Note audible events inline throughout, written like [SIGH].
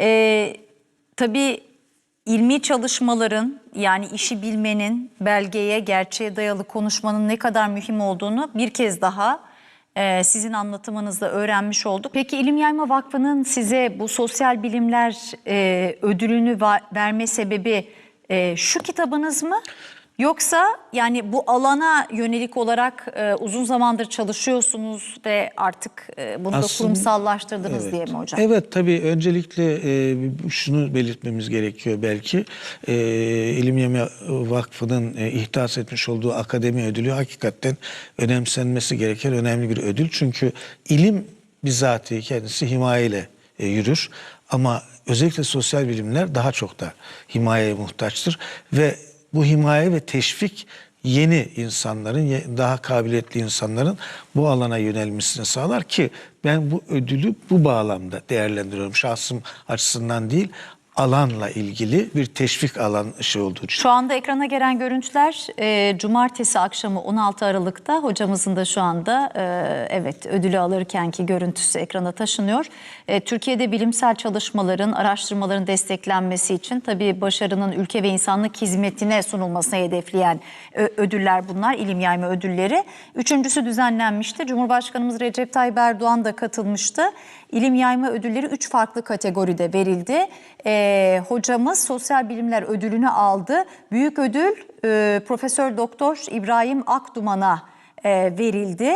Ee, tabii ilmi çalışmaların yani işi bilmenin, belgeye, gerçeğe dayalı konuşmanın ne kadar mühim olduğunu bir kez daha e, sizin anlatımınızda öğrenmiş olduk. Peki İlim Yayma Vakfı'nın size bu sosyal bilimler e, ödülünü verme sebebi e, şu kitabınız mı? Yoksa yani bu alana yönelik olarak e, uzun zamandır çalışıyorsunuz ve artık e, bunu da Aslında- kurumsallaştırdınız Evet. diye mi hocam? Evet tabii öncelikle e, şunu belirtmemiz gerekiyor belki. E, İlim Yeme Vakfı'nın e, ihdas etmiş olduğu akademi ödülü hakikaten önemsenmesi gereken önemli bir ödül. Çünkü ilim bizatihi kendisi himayeyle e, yürür. Ama özellikle sosyal bilimler daha çok da himayeye muhtaçtır. Ve bu himaye ve teşvik yeni insanların, daha kabiliyetli insanların bu alana yönelmesini sağlar ki ben bu ödülü bu bağlamda değerlendiriyorum. Şahsım açısından değil, alanla ilgili bir teşvik alan şey olduğu için. Şu anda ekrana gelen görüntüler e, cumartesi akşamı 16 Aralık'ta hocamızın da şu anda e, evet ödülü alırkenki görüntüsü ekrana taşınıyor. E, Türkiye'de bilimsel çalışmaların, araştırmaların desteklenmesi için tabii başarının ülke ve insanlık hizmetine sunulmasını hedefleyen ödüller bunlar, ilim yayma ödülleri. Üçüncüsü düzenlenmişti. Cumhurbaşkanımız Recep Tayyip Erdoğan da katılmıştı. İlim yayma ödülleri üç farklı kategoride verildi. Ee, hocamız sosyal bilimler ödülünü aldı. Büyük ödül e, Profesör Doktor İbrahim Akduman'a e, verildi.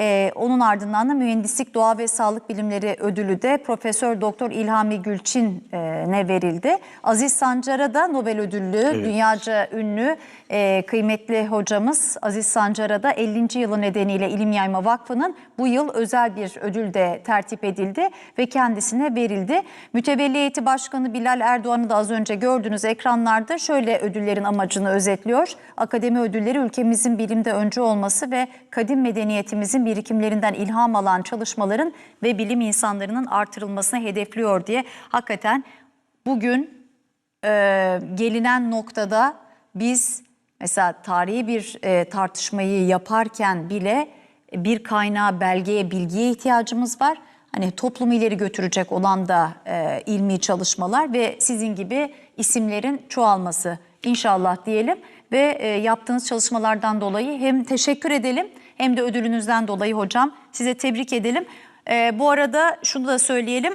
E, onun ardından da mühendislik, doğa ve sağlık bilimleri ödülü de Profesör Doktor İlhami Gülçin'e verildi. Aziz Sancar'a da Nobel ödüllü, dünyaca ünlü e, kıymetli hocamız Aziz Sancar'a da 50. yılı nedeniyle İlim Yayma Vakfı'nın bu yıl özel bir ödül de tertip edildi ve kendisine verildi. Mütevelli Heyeti Başkanı Bilal Erdoğan'ı da az önce gördüğünüz ekranlarda şöyle ödüllerin amacını özetliyor. Akademi ödülleri ülkemizin bilimde öncü olması ve kadim medeniyetimizin birikimlerinden ilham alan çalışmaların ve bilim insanlarının artırılmasını hedefliyor diye hakikaten bugün e, gelinen noktada biz mesela tarihi bir e, tartışmayı yaparken bile bir kaynağa, belgeye, bilgiye ihtiyacımız var. Hani toplumu ileri götürecek olan da e, ilmi çalışmalar ve sizin gibi isimlerin çoğalması inşallah diyelim. Ve e, yaptığınız çalışmalardan dolayı hem teşekkür edelim hem de ödülünüzden dolayı hocam size tebrik edelim. E, bu arada şunu da söyleyelim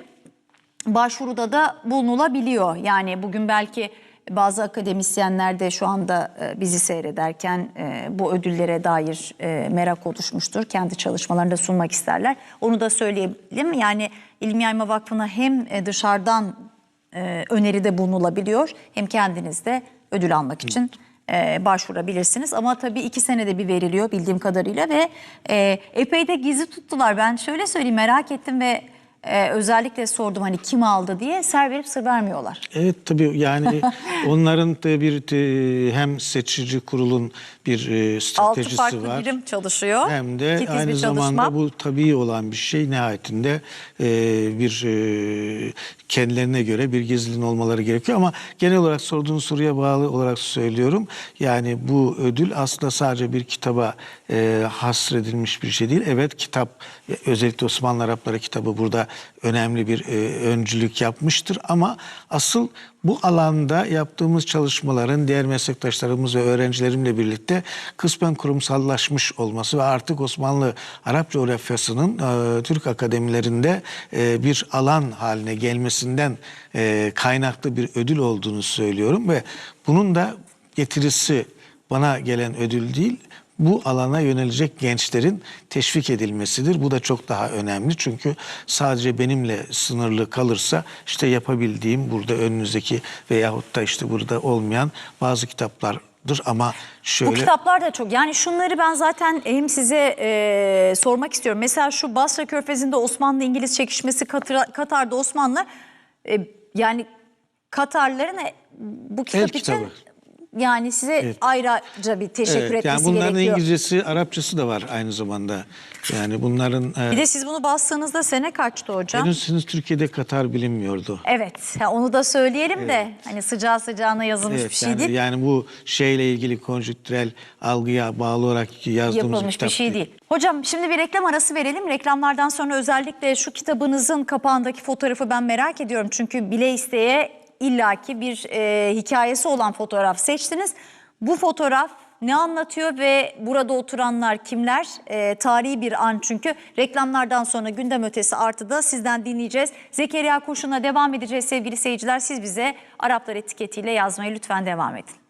başvuruda da bulunulabiliyor. Yani bugün belki bazı akademisyenler de şu anda e, bizi seyrederken bu ödüllere dair merak oluşmuştur. Kendi çalışmalarını da sunmak isterler. Onu da söyleyelim. Yani İlim Yayma Vakfı'na hem dışarıdan öneride bulunulabiliyor hem kendiniz de ödül almak için e, başvurabilirsiniz. Ama tabii iki senede bir veriliyor bildiğim kadarıyla ve e, epey de gizli tuttular. Ben şöyle söyleyeyim merak ettim ve ee, özellikle sordum hani kim aldı diye ser verip sır vermiyorlar. Evet tabii yani [LAUGHS] onların da bir e, hem seçici kurulun bir e, Altı stratejisi farklı var. birim çalışıyor. Hem de Titiz aynı zamanda bu tabii olan bir şey nihayetinde e, bir e, kendilerine göre bir gizliliğin olmaları gerekiyor ama genel olarak sorduğun soruya bağlı olarak söylüyorum. Yani bu ödül aslında sadece bir kitaba e, hasredilmiş bir şey değil. Evet kitap e, özellikle Osmanlı Arapları kitabı burada önemli bir e, öncülük yapmıştır. Ama asıl bu alanda yaptığımız çalışmaların diğer meslektaşlarımız ve öğrencilerimle birlikte kısmen kurumsallaşmış olması ve artık Osmanlı Arap coğrafyasının e, Türk akademilerinde e, bir alan haline gelmesinden e, kaynaklı bir ödül olduğunu söylüyorum ve bunun da getirisi bana gelen ödül değil bu alana yönelecek gençlerin teşvik edilmesidir. Bu da çok daha önemli çünkü sadece benimle sınırlı kalırsa işte yapabildiğim burada önünüzdeki veyahut da işte burada olmayan bazı kitaplardır ama şöyle... Bu kitaplar da çok. Yani şunları ben zaten hem size e, sormak istiyorum. Mesela şu Basra Körfezi'nde Osmanlı-İngiliz çekişmesi, Katar, Katar'da Osmanlı e, yani Katarların e, bu kitap El için kitabı. Yani size ayrıca bir teşekkür Evet, etmesi yani bunların gerekiyor. İngilizcesi, Arapçası da var aynı zamanda. Yani bunların e, Bir de siz bunu bastığınızda sene kaçtı hocam? henüz, Türkiye'de Katar bilinmiyordu. Evet, ha, onu da söyleyelim de hani sıcağı sıcağına yazılmış Evet, bir şey yani, değil. yani bu şeyle ilgili konjüktürel algıya bağlı olarak yazdığımız yapılmış bir kitap şey değil. Hocam şimdi bir reklam arası verelim. Reklamlardan sonra özellikle şu kitabınızın kapağındaki fotoğrafı ben merak ediyorum. Çünkü bile isteye illaki bir e, hikayesi olan fotoğraf seçtiniz. Bu fotoğraf ne anlatıyor ve burada oturanlar kimler? E, tarihi bir an çünkü. Reklamlardan sonra gündem ötesi artıda sizden dinleyeceğiz. Zekeriya Kurşun'la devam edeceğiz sevgili seyirciler. Siz bize Araplar etiketiyle yazmayı lütfen devam edin.